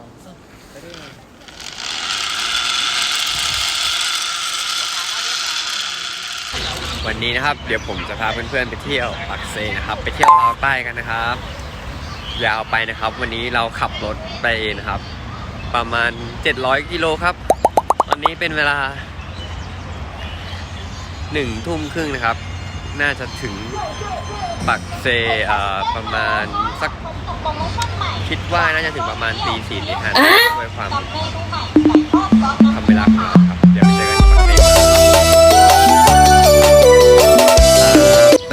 องสามไปได้เลยวันนี้นะครับ เดี๋ยวผมจะพาเพื่อนๆไปเที่ยวปักเซนะครับ ไปเที่ยวลาวใต้กันนะครับ ยาวไปนะครับ วันนี้เราขับรถไปนะครับ ประมาณ 700 กิโลครับ ตอนนี้เป็นเวลาหนึ่งทุ่มครึ่งนะครับ น่าจะถึงปักเซประมาณสัก คิดว่าน่าจะถึงประมาณตีสี่ตีห้าด้วยความทำเวลาของเราครับ เดี๋ยวไปเจอกันที่ปักเซ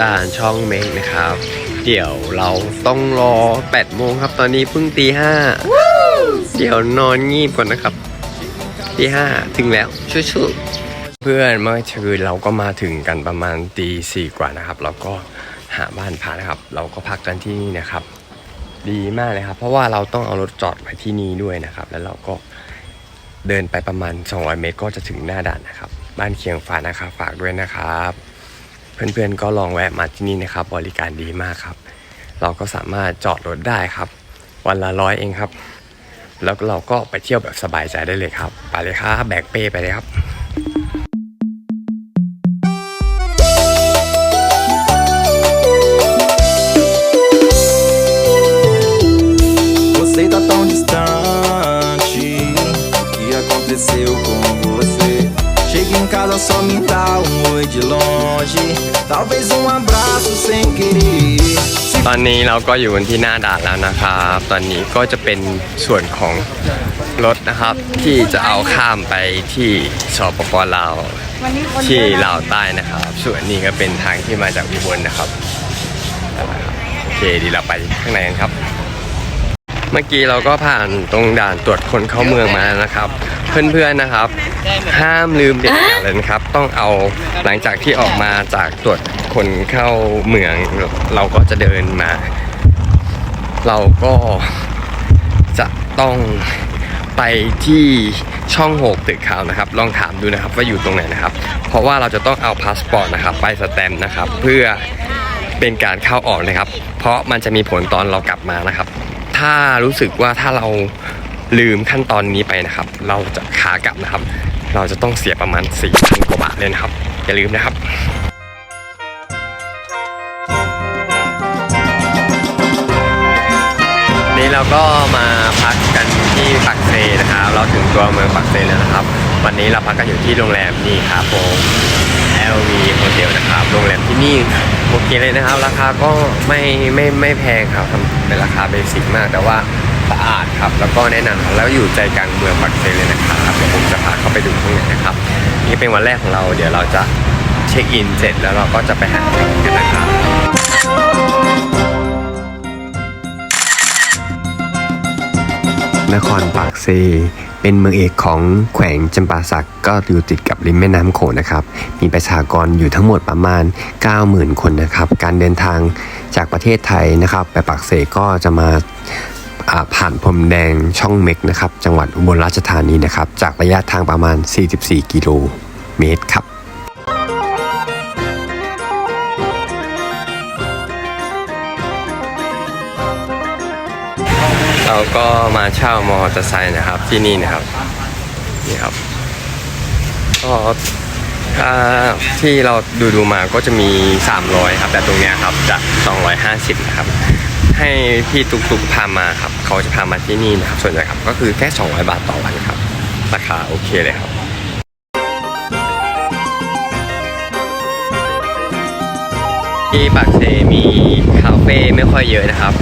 ด่านช่องเมกนะครับ เดี๋ยวเราต้องรอ8โมงครับ ตอนนี้เพิ่งตีห้าเดี๋ยวนอนงีบก่อนนะครับตีห้าถึงแล้วชู้ๆเพื่อนเมื่อคืนเราก็มาถึงกันประมาณตีสี่กว่านะครับ เราก็หาบ้านพักนะครับ เราก็พักกันที่นี่นะครับ ดีมากเลยครับ เพราะว่าเราต้องเอารถจอดไว้ที่นี่ด้วยนะครับ แล้วเราก็เดินไปประมาณ 200 เมตรก็จะถึงหน้าด่านนะครับ บ้านเคียงฟ้านะครับฝากด้วยนะครับ เพื่อนๆก็ลองแวะมาที่นี่นะครับ บริการดีมากครับ เราก็สามารถจอดรถได้ครับ วันละร้อยเองครับ แล้วเราก็ไปเที่ยวแบบสบายใจได้เลยครับ ไปเลยครับแบกเป้ไปเลยครับ aconteceu com você? Chega em casa só me dá um oi de longe. Talvez um abraço sem querer. ตอนนี้เราก็อยู่กันที่หน้าด่านแล้วนะครับ ตอนนี้ก็จะเป็นส่วนของรถนะครับ ที่จะเอาข้ามไปที่สปปลาวที่ลาวใต้นะครับ ส่วนนี้ก็เป็นทางที่มาจากอุบลนะครับเอาละครับโอเคเดียวเราไปข้างในกันครับ เมื่อกี้เราก็ผ่านตรงด่านตรวจคนเข้าเมืองมาแล้วนะครับ เพื่อนๆนะครับ ห้ามลืมเด็ดขาดเลยนะครับ ต้องเอาหลังจากที่ออกมาจากตรวจคนเข้าเมือง เราก็จะเดินมา เราก็จะต้องไปที่ช่องหกตึกขาวนะครับ ลองถามดูนะครับว่าอยู่ตรงไหนนะครับ เพราะว่าเราจะต้องเอาพาสปอร์ตนะครับ ไปสแตมป์นะครับ เพื่อเป็นการเข้าออกนะครับ เพราะมันจะมีผลตอนเรากลับมานะครับ ถ้ารู้สึกว่าถ้าเราลืมขั้นตอนนี้ไปนะครับ เราจะขากลับนะครับ เราจะต้องเสียประมาณ 4,000 กว่าบาทเลยนะครับ อย่าลืมนะครับนี่เราก็มาพักกันที่ปักเซนะครับ เราถึงตัวเมืองปักเซแล้วนะครับ วันนี้เราพักกันอยู่ที่โรงแรมนี่ครับผม LV Hotel นะครับ โรงแรมที่นี่โอเคเลยนะครับ ราคาก็ไม่ไม่ไม่แพงครับเป็นราคาเบสิกมาก แต่ว่าสะอาดครับ แล้วก็แนะนำแล้วอยู่ใจกลางเมืองปักเซเลยนะครับเดี๋ยวผมจะพาเข้าไปดูข้างในนะครับ นี่เป็นวันแรกของเรา เดี๋ยวเราจะเช็คอินเสร็จแล้วเราก็จะไปหาอะไรกินกันนะครับ นครปากเซ เป็นเมืองเอกของแขวงจำปาสักก็อยู่ติดกับริมแม่น้ำโขงนะครับ มีประชากรอยู่ทั้งหมดประมาณ 90,000 คนนะครับ การเดินทางจากประเทศไทยนะครับไปปากเซก็จะมาอ่าผ่านพรมแดงช่องเม็กนะครับ จังหวัดอุบลราชธานีนะครับ จากระยะทางประมาณ 44 กิโลเมตรครับ เราก็มาเช่ามอเตอร์ไซค์นะครับที่นี่นะครับนี่ครับก็ถ้าที่เราดูดูมาก็จะมี 300 ครับ แต่ตรงเนี้ยครับจะ 250 นะครับ ให้พี่ตุกตุกพามาครับ เขาจะพามาที่นี่นะครับ ส่วนใหญ่ครับก็คือแค่ 200 บาทต่อวันครับ ราคาโอเคเลยครับที่ปากเซมีคาเฟ่ไม่ค่อยเยอะนะครับ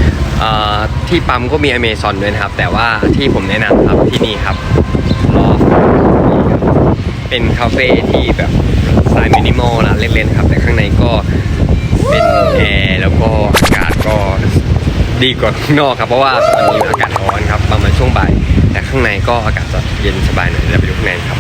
ที่ปั๊มก็มีอเมซอนด้วยนะครับ แต่ว่าที่ผมแนะนำครับที่นี่ครับลอฟเป็นคาเฟ่ที่แบบสไตล์มินิมอลนะเล่นๆครับ แต่ข้างในก็เป็นแอร์แล้วก็อากาศก็ดีกว่าข้างนอกครับ เพราะว่าตอนนี้อากาศร้อนครับประมาณช่วงบ่าย แต่ข้างในก็อากาศจะเย็นสบายหน่อยเดี๋ยวไปดูข้างในครับ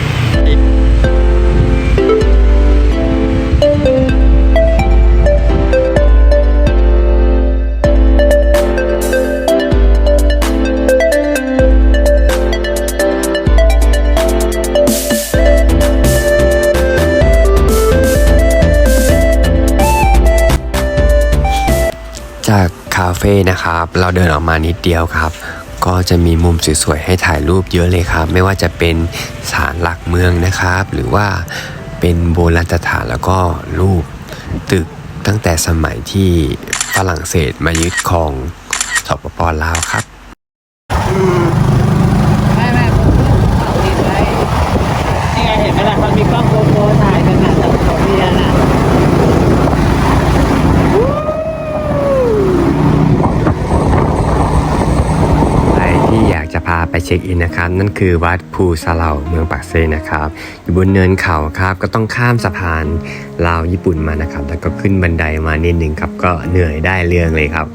ฟ่นะครับ เราเดินออกมานิดเดียวครับ ก็จะมีมุมสวยๆให้ถ่ายรูปเยอะเลยครับ ไม่ว่าจะเป็นศาลหลักเมืองนะครับ หรือว่าเป็นโบราณสถานแล้วก็รูปตึกตั้งแต่สมัยที่ฝรั่งเศสมายึดครองสปปลาวครับ ไม่ไม่ผมเผาดินไว้นี่ไงเห็นไหมล่ะมันมีกล้องโกโปรถ่ายกันนะแต่ของเรียนอะ ใครที่อยากจะพาไปเช็คอินนะครับ นั่นคือวัดภูสะเหลาเมืองปากเซนะครับ อยู่บนเนินเขาครับก็ต้องข้ามสะพานลาวญี่ปุ่นมานะครับ แล้วก็ขึ้นบันไดมานิดนึงครับ ก็เหนื่อยได้เรื่องเลยครับ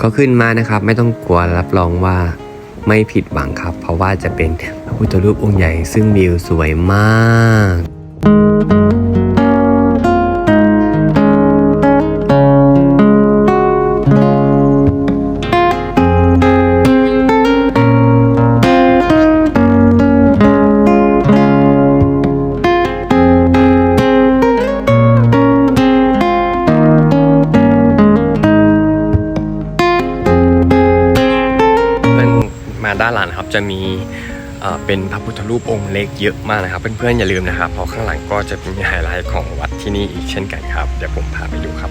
ก็ขึ้นมานะครับ ไม่ต้องกลัวรับรองว่าไม่ผิดหวังครับ เพราะว่าจะเป็นพระพุทธรูปองค์ใหญ่ซึ่งวิวสวยมาก จะมีเป็นพระพุทธรูปองค์เล็กเยอะมากนะครับ เพื่อนๆอย่าลืมนะครับเพราะข้างหลังก็จะมีไฮไลท์ของวัดที่นี่อีกเช่นกันครับ เดี๋ยวผมพาไปดูครับ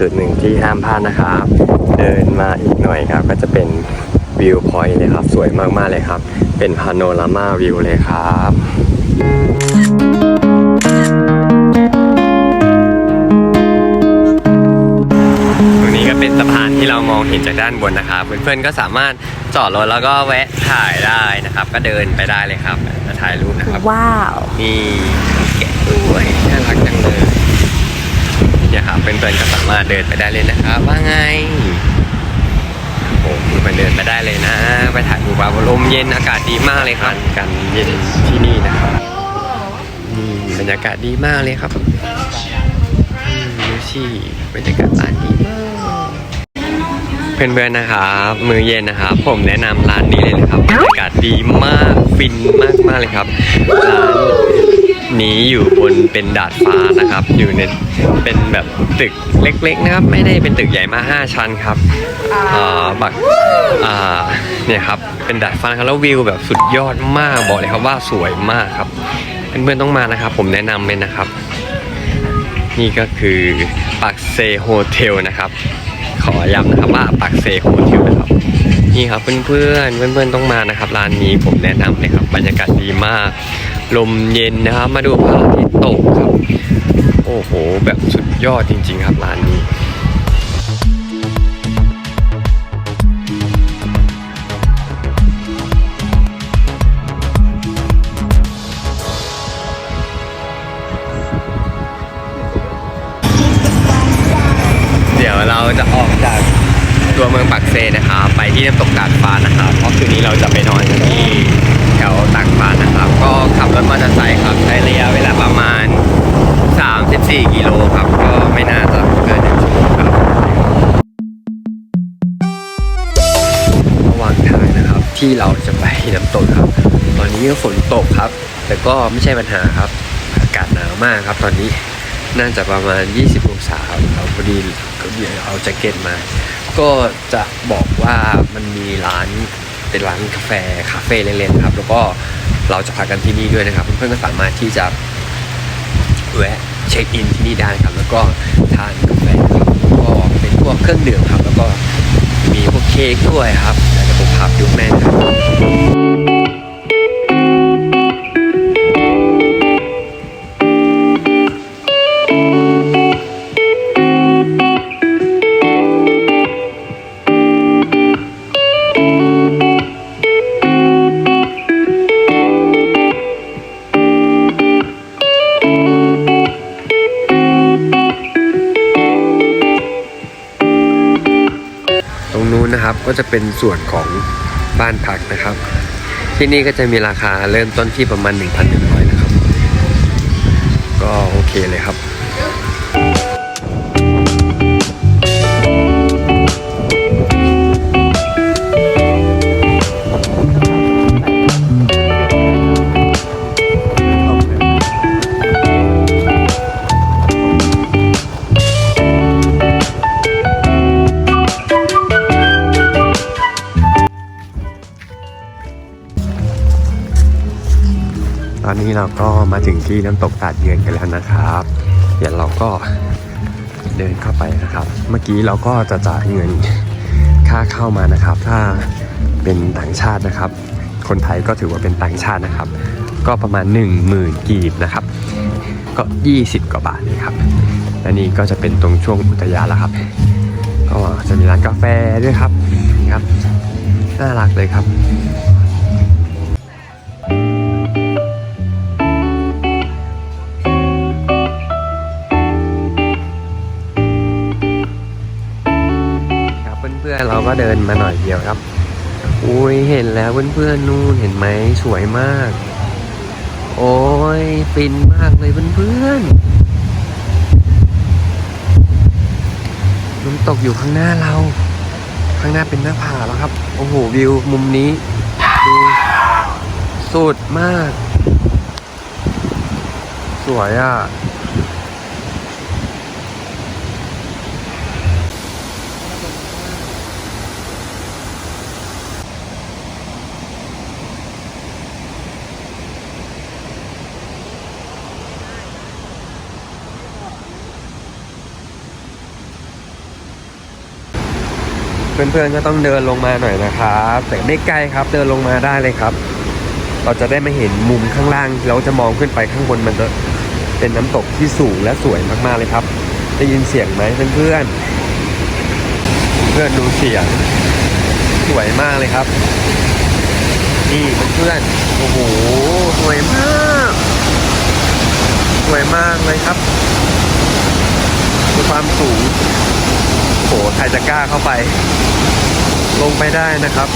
จุดหนึ่งที่ห้ามพลาดนะครับ เดินมาอีกหน่อยครับ ก็จะเป็นวิวพอยต์เลยครับ สวยมากๆเลยครับ เป็นพาโนรามาวิวเลยครับตรงนี้ก็เป็นสะพานที่เรามองเห็นจากด้านบนนะครับ เพื่อนๆก็สามารถจอดรถแล้วก็แวะถ่ายได้นะครับ ก็เดินไปได้เลยครับมาถ่ายรูปนะครับ ว้าว นี่แกะด้วยน่ารักจังเลยเนี่ยครับเพื่อนๆก็สามารถเดินไปได้เลยนะครับ ว่าไงโอ้โหมันเดินไปได้เลยนะ ไปถ่ายรูปว่าลมเย็นอากาศดีมากเลยครับกันเย็นที่นี่นะครับนี่บรรยากาศดีมากเลยครับมดูสิบรรยากาศร้านดีมากเพื่อนๆนะครับมือเย็นนะครับ ผมแนะนำร้านนี้เลยนะครับบรรยากาศดีมากฟินมากมากๆเลยครับร้าน นี้อยู่บนเป็นดาดฟ้านะครับ อยู่ในเป็นแบบตึกเล็กๆนะครับ ไม่ได้เป็นตึกใหญ่มาก5ชั้นครับอ่าบักอ่าเนี่ยครับเป็นดาดฟ้านะครับแล้ววิวแบบสุดยอดมากบอกเลยครับว่าสวยมากครับเพื่อนๆต้องมานะครับ ผมแนะนำเลยนะครับ นี่ก็คือปักเซโฮเทลนะครับ ขอย้ำนะครับว่าปักเซโฮเทลนะครับนี่ครับเพื่อนๆเพื่อนๆต้องมานะครับร้านนี้ผมแนะนำเลยครับบรรยากาศดีมาก ลมเย็นนะครับ มาดูพระอาทิตย์ตกครับ โอ้โห แบบสุดยอดจริง ๆ ครับร้านนี้เดี๋ยวเราจะออกจากตัวเมืองปักเซนะครับ ไปที่น้ำตกตาดฟ้านะครับ เพราะคืนนี้เราจะไปนอนที่ วต่ากฟ้านนะครับ ก็ขับรถมอเตอร์ไซค์ครับ ใช้ระยะเวลาประมาณ 34 กิโลครับ ก็ไม่น่าจะเกินหนึ่งชั่วโมงครับระหว่างทางนะครับที่เราจะไปน้ำตกครับ ตอนนี้ก็ฝนตกครับ แต่ก็ไม่ใช่ปัญหาครับ อากาศหนาวมากครับ ตอนนี้น่าจะประมาณ 20 องศาครับเราพอดีก็เดี๋ยวเอาแจ็คเก็ตมา ก็จะบอกว่ามันมีร้าน เป็นร้านกาแฟคาเฟ่เล็กๆครับ แล้วก็เราจะพักกันที่นี่ด้วยนะครับ เพื่อนๆก็สามารถที่จะแวะเช็คอินที่นี่ได้ครับ แล้วก็ทานกาแฟครับแล้วก็เป็นพวกเครื่องดื่มครับ แล้วก็มีพวกเค้กด้วยครับเดี๋ยวผมพาไปดูแม่ครับ เป็นส่วนของบ้านพักนะครับ ที่นี่ก็จะมีราคาเริ่มต้นที่ประมาณ 1,100 นะครับ ก็โอเคเลยครับ นี้เราก็มาถึงที่น้ำตกตาดเยือนกันแล้วนะครับ เดี๋ยวเราก็เดินเข้าไปนะครับ เมื่อกี้เราก็จะจ่ายเงินค่าเข้ามานะครับ ถ้าเป็นต่างชาตินะครับ คนไทยก็ถือว่าเป็นต่างชาตินะครับ ก็ประมาณ 1 0,000กีบนะครับ ก็ 20 กว่าบาทนะครับและนี่ก็จะเป็นตรงช่วงอุทยานแล้วครับ ก็จะมีร้านกาแฟด้วยครับนี่ครับ น่ารักเลยครับ เดินมาหน่อยเดียวครับ อุ้ยเห็นแล้วเพื่อนๆนู่นเห็นไหมสวยมาก โอ้ยฟินมากเลยเพื่อนๆน้ำตกอยู่ข้างหน้าเรา ข้างหน้าเป็นหน้าผาแล้วครับ โอ้โหวิวมุมนี้ดูสุดมาก สวยอะ เพื่อนๆก็ต้องเดินลงมาหน่อยนะครับ แต่ไม่ไกลครับเดินลงมาได้เลยครับ เราจะได้ไมาเห็นมุมข้างล่าง เราจะมองขึ้นไปข้างบนมันจะเป็นน้ำตกที่สูงและสวยมากๆเลยครับ ได้ยินเสียงไหมเพื่อนๆเพื่อนดูเสียงสวยมากเลยครับ นี่เพื่อนๆโอ้โหสวยมากสวยมากเลยครับดูความสูง หใครจะกล้าเข้าไป ลงไปได้นะครับ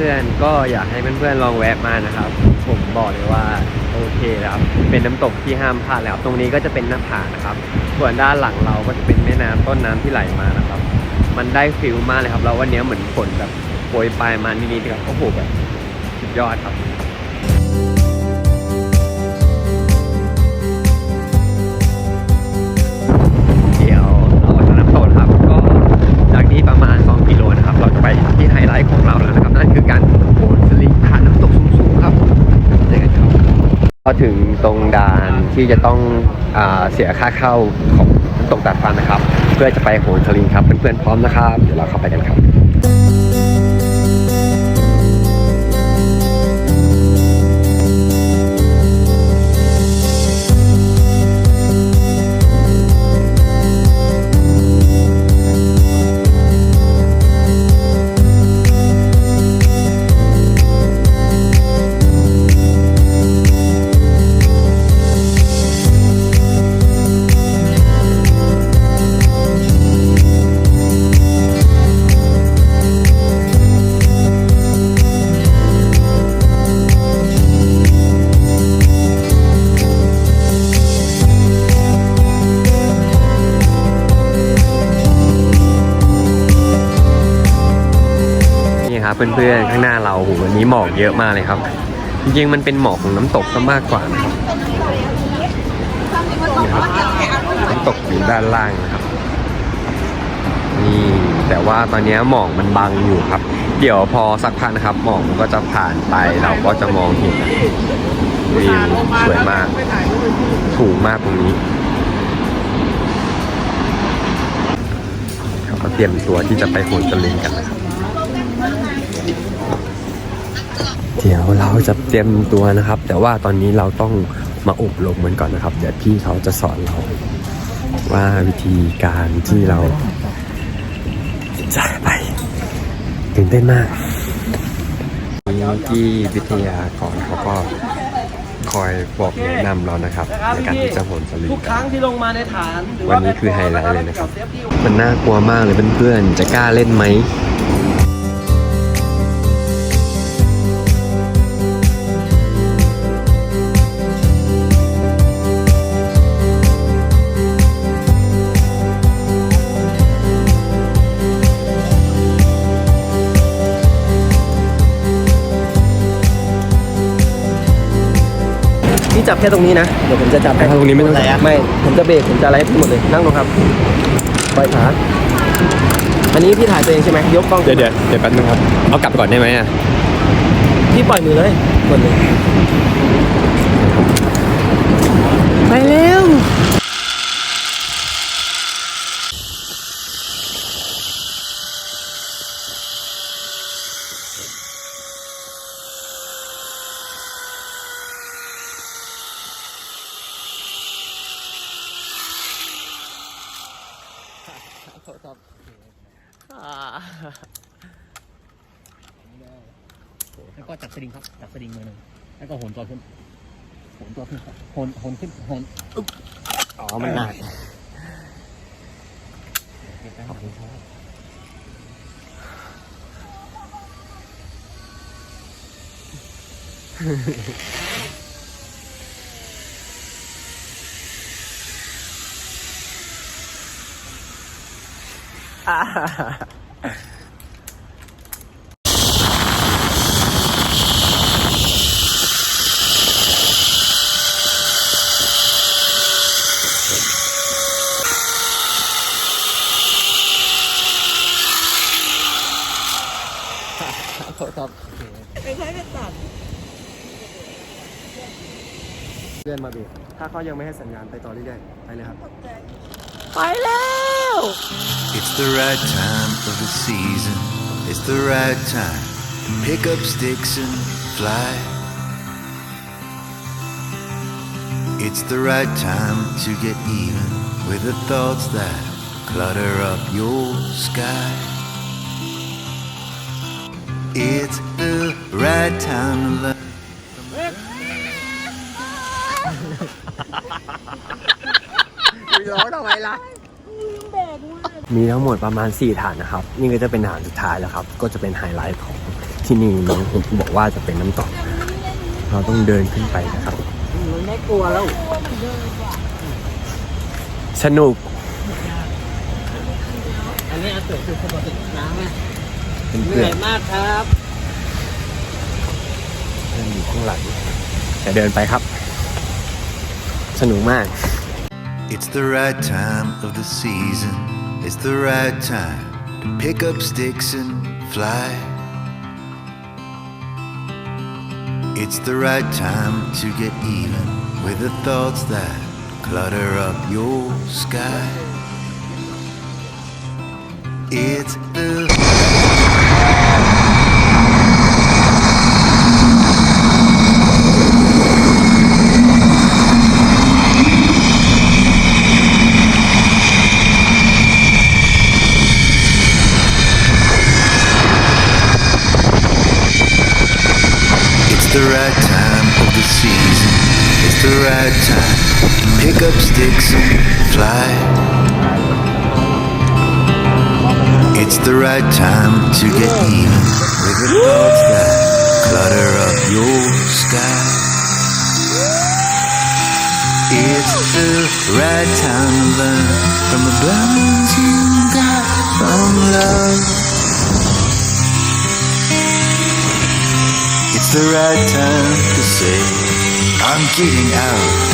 พื่อนๆ ก็อยากให้เพื่อนๆลองแวะมานะครับ ผมบอกเลยว่าโอเคครับ เป็นน้ำตกที่ห้ามพลาดแล้ว ตรงนี้ก็จะเป็นหน้าผานะครับ ส่วนด้านหลังเราก็จะเป็นแม่น้ำต้นน้ำที่ไหลมานะครับ มันได้ฟิลมากเลยครับ เราวันนี้เหมือนฝนแบบโปรยปลายมานิดๆครับโอ้โหแบบสุดยอดครับ อถึงตรงด่านที่จะต้องอเสียค่าเข้าของตรงตกตัดฟันนะครับ เพื่อจะไปโหนสลิงครับเพื่อนๆพร้อมนะครับ เดี๋ยวเราเข้าไปกันครับ เพื่อนๆข้างหน้าเราโหวันนี้หมอกเยอะมากเลยครับ จริงๆมันเป็นหมอกของน้ำตกซะมากกว่านะครับนี่ครับน้ำตกอยู่ด้านล่างนะครับนี่แต่ว่าตอนนี้หมอกมันบังอยู่ครับ เดี๋ยวพอสักพักนะครับ หมอกมันก็จะผ่านไปเราก็จะมองเห็นวิวสวยมากสูงมากตรงนี้เราก็เตรียมตัวที่จะไปโหนตะลึงกันนะครับ เดี๋ยวเราจะเตรียมตัวนะครับ แต่ว่าตอนนี้เราต้องมาอบรมมันก่อนนะครับ เดี๋ยวพี่เขาจะสอนเรา ว่าวิธีการที่เราจะไปตื่นเต้นมากที่วิทยากรเขาก็คอยบอกแนะนำเรานะครับ ในการที่จะโหนสลิงทุกคกัรั้นงที่ลงมาในฐานหรืวันนี้คือไฮไลท์เลยนะครับ มันน่ากลัวมากเลยเพื่อนๆจะกล้าเล่นไหม จับแค่ตรงนี้นะ เดี๋ยวผมจะจับให้ตรงนี้ไม่ต้องจับไม่ ผมจะเบรก ผมจะอะไรให้พี่หมดเลย นั่งลงครับ ปล่อยขา อันนี้พี่ถ่ายตัวเองใช่ไหมยกกล้องเดี๋ยวเดี๋ยวเดี๋ยวแป๊บนึงครับ เอากลับก่อนได้ไหมอะ พี่ปล่อยมือเลยกดเลย ไปเร็วแล้วก็จับสลิ งครับจับสลิงมือหนึ่งแล้วก็โหนตัวขึ้นโหนตัวขึ้นครับโหนโหนขึ้นโหนอ๋อ มันหนักเ ลื่อนมาดูถ้าเขายังไม่ให้สัญญาณไปต่อเรื่อยๆ ไปเลยครับ It's the right time of the season. It's the right time to pick up sticks and fly. It's the right time to get even with the thoughts that clutter up your sky. It's the right time to learn. มีทั้งหมดประมาณ 4 ฐานนะครับ นี่ก็จะเป็นฐานสุดท้ายแล้วครับ ก็จะเป็นไฮไลท์ของที่นี่น้องผมบอกว่าจะเป็นน้ำตก เราต้องเดินขึ้นไปนะครับ ไม่กลัวแล้ว สนุก อันนี้อาเสือคือปกติน้ำไงเป็นเหเพื่นื่ออนยมากครับ เพื่อนอยู่ข้างหลังจะเดินไปครับ สนุกมาก It's the right time of the season. It's the right time to pick up sticks and fly. It's the right time to get even with the thoughts that clutter up your sky. It's the It's the right time to pick up sticks and fly. It's the right time to get even with the thoughts that clutter up your sky. It's the right time to learn from the blessings you got from love. It's the right time to say I'm getting out.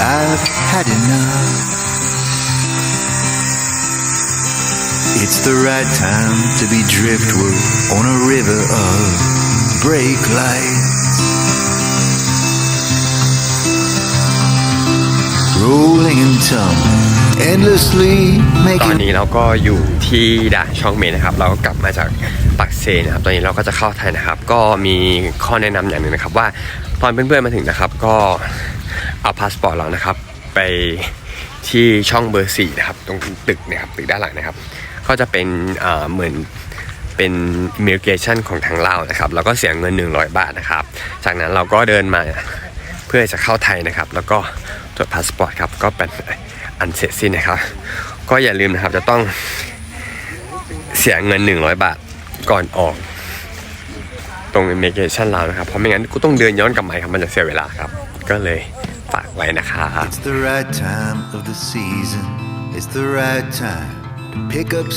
I've had enough. It's the right time to be driftwood on a river of brake lights. Rolling and tumbling endlessly ตอน making นี้เราก็อยู่ที่ด่านช่องเมนนะครับ เราก็กลับมาจาก ซนะครับตอนนี้เราก็จะเข้าไทยนะครับ ก็มีข้อแนะนำอย่างหนึ่งนะครับ ว่าตอนเพื่อนๆมาถึงนะครับ ก็เอาพาสปอร์ตเรานะครับ ไปที่ช่องเบอร์สี่นะครับ ตรงตึกนะครับตึกด้านหลังนะครับ ก็จะเป็นเหมือนเป็นอิมิเกชันของทางลานะครับแล้วก็เสียเงิน 100 บาทนะครับ จากนั้นเราก็เดินมาเพื่อจะเข้าไทยนะครับ แล้วก็ตรวจพาสปอร์ตครับก็เป็นอันเสร็จสิ้นนะครับ ก็อย่าลืมนะครับจะต้องเสียเงิน 100 บาท ก่อนออก ตรงอิมิเกชันลาวนะครับ เพราะไม่งั้นกูต้องเดินย้อนกลับมาครับมันจะเสียเวลาครับ ก็เลยฝากไว้นะครับ It's the right time of the season. It's the right time to pick up